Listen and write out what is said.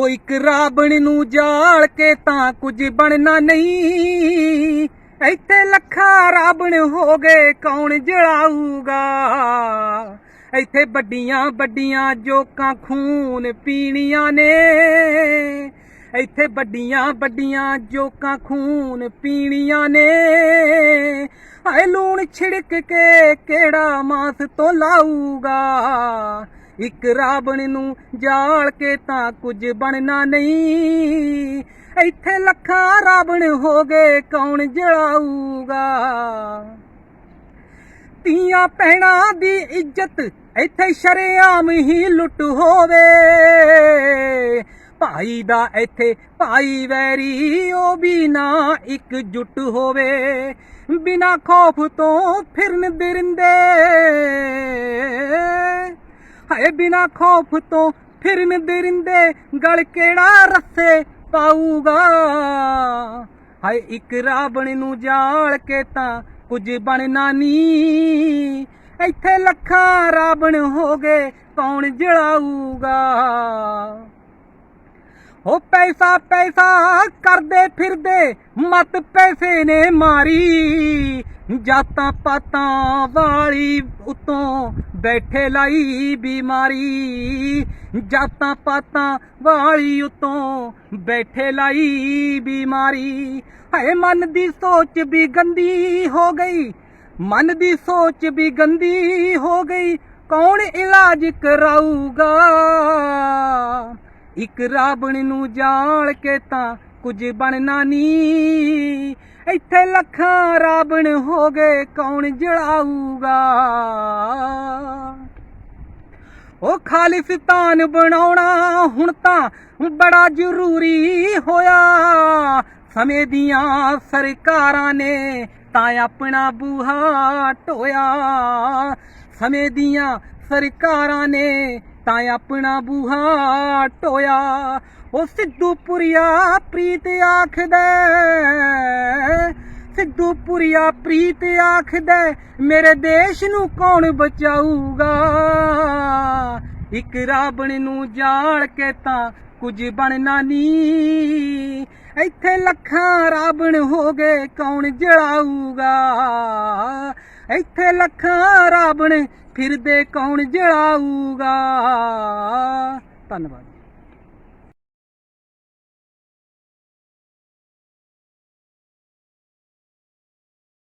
ਹੋ ਇੱਕ ਰਾਬਣ ਨੂੰ ਜਾਲ ਕੇ ਤਾਂ ਕੁਝ ਬਣਨਾ ਨਹੀਂ। ਇੱਥੇ ਲੱਖਾਂ ਰਾਵਣ ਹੋ ਗਏ, ਕੌਣ ਜਲਾਊਗਾ? ਇੱਥੇ ਵੱਡੀਆਂ ਵੱਡੀਆਂ ਜੋਕਾਂ ਖੂਨ ਪੀਣੀਆਂ ਨੇ। ਇੱਥੇ ਵੱਡੀਆਂ ਵੱਡੀਆਂ ਜੋਕਾਂ ਖੂਨ ਪੀਣੀਆਂ ਨੇ। ਹਾਏ ਲੂਣ ਛਿੜਕ ਕੇ ਕਿਹੜਾ ਮਾਸ ਤੋਂ ਲਾਊਗਾ? ਇੱਕ ਰਾਵਣ ਨੂੰ ਜਾਲ ਕੇ ਤਾਂ ਕੁਝ ਬਣਨਾ ਨਹੀਂ। ਇੱਥੇ ਲੱਖਾਂ ਰਾਵਣ ਹੋ ਗਏ, ਕੌਣ ਜਲਾਊਗਾ? ਤੀਆਂ ਪਹਿਣਾ ਦੀ ਇੱਜ਼ਤ, ਇੱਥੇ ਸ਼ਰੇਆਮ ਹੀ ਲੁੱਟ ਹੋਵੇ। ਭਾਈ ਦਾ ਇੱਥੇ ਭਾਈ ਵੈਰੀ, ਉਹ ਵੀ ਨਾ ਇੱਕ ਜੁੱਟ ਹੋਵੇ। ਬਿਨਾ ਖੌਫ ਤੋਂ ਫਿਰਨ ਦਿਰੰਦੇ। ਹਾਏ ਬਿਨਾ ਖੌਫ ਤੋਂ ਫਿਰਨ ਦਿਰੰਦੇ ਗਲ ਕਿਹੜਾ ਰੱਸੇ ਪਾਊਗਾ? ਹਾਏ, ਇੱਕ ਰਾਵਣ ਨੂੰ ਜਾਲ ਕੇ ਤਾਂ ਕੁਝ ਬਣਨਾ ਨਹੀਂ। ਇੱਥੇ ਲੱਖਾਂ ਰਾਵਣ ਹੋ ਗਏ, ਕੌਣ ਜਲਾਊਗਾ? ਹੋ ਪੈਸਾ ਪੈਸਾ, ਕਰਦੇ ਫਿਰਦੇ, ਮਤ ਪੈਸੇ ਨੇ ਮਾਰੀ। ਜਾਤਾਂ ਪਾਤਾਂ ਵਾਲੀ ਉਤੋਂ ਬੈਠੇ ਲਾਈ ਬਿਮਾਰੀ। ਜਾਤਾਂ ਪਾਤਾਂ ਵਾਲੀ ਉਤੋਂ ਬੈਠੇ ਲਾਈ ਬਿਮਾਰੀ। ਹਾਏ, ਮਨ ਦੀ ਸੋਚ ਵੀ ਗੰਦੀ ਹੋ ਗਈ। ਮਨ ਦੀ ਸੋਚ ਵੀ ਗੰਦੀ ਹੋ ਗਈ। ਕੌਣ ਇਲਾਜ ਕਰਾਊਗਾ? ਇੱਕ ਰਾਵਣ ਨੂੰ ਜਾਣ ਕੇ ਤਾਂ ਕੁਝ ਬਣਨਾ ਨਹੀਂ। ਇੱਥੇ ਲੱਖਾਂ ਰਾਵਣ ਹੋ ਗਏ, ਕੌਣ ਜਲਾਊਗਾ? ਉਹ ਖਾਲਿਸਤਾਨ ਬਣਾਉਣਾ ਹੁਣ ਤਾਂ ਬੜਾ ਜ਼ਰੂਰੀ ਹੋਇਆ। ਸਮੇਂ ਦੀਆਂ ਸਰਕਾਰਾਂ ਨੇ ਤਾਂ ਆਪਣਾ ਬੂਹਾ ਢੋਇਆ ਸਮੇਂ ਦੀਆਂ ਸਰਕਾਰਾਂ ਨੇ ਤਾਂ ਆਪਣਾ ਬੂਹਾ ਟੋਇਆ, ਉਹ ਸਿੱਧੂਪੁਰੀਆ ਪ੍ਰੀਤ ਆਖਦਾ ਸਿੱਧੂਪੁਰੀਆ ਪ੍ਰੀਤ ਆਖਦਾ ਮੇਰੇ ਦੇਸ਼ ਨੂੰ ਕੌਣ ਬਚਾਊਗਾ? ਇੱਕ ਰਾਵਣ ਨੂੰ ਜਾਣ ਕੇ ਤਾਂ ਕੁਝ ਬਣਨਾ ਨਹੀਂ। ਇੱਥੇ ਲੱਖਾਂ ਰਾਵਣ ਹੋ ਗਏ, ਕੌਣ ਜਲਾਊਗਾ? ਇੱਥੇ ਲੱਖਾਂ ਰਾਵਣ ਫਿਰਦੇ ਕੌਣ ਜਲਾਊਗਾ? ਧੰਨਵਾਦ।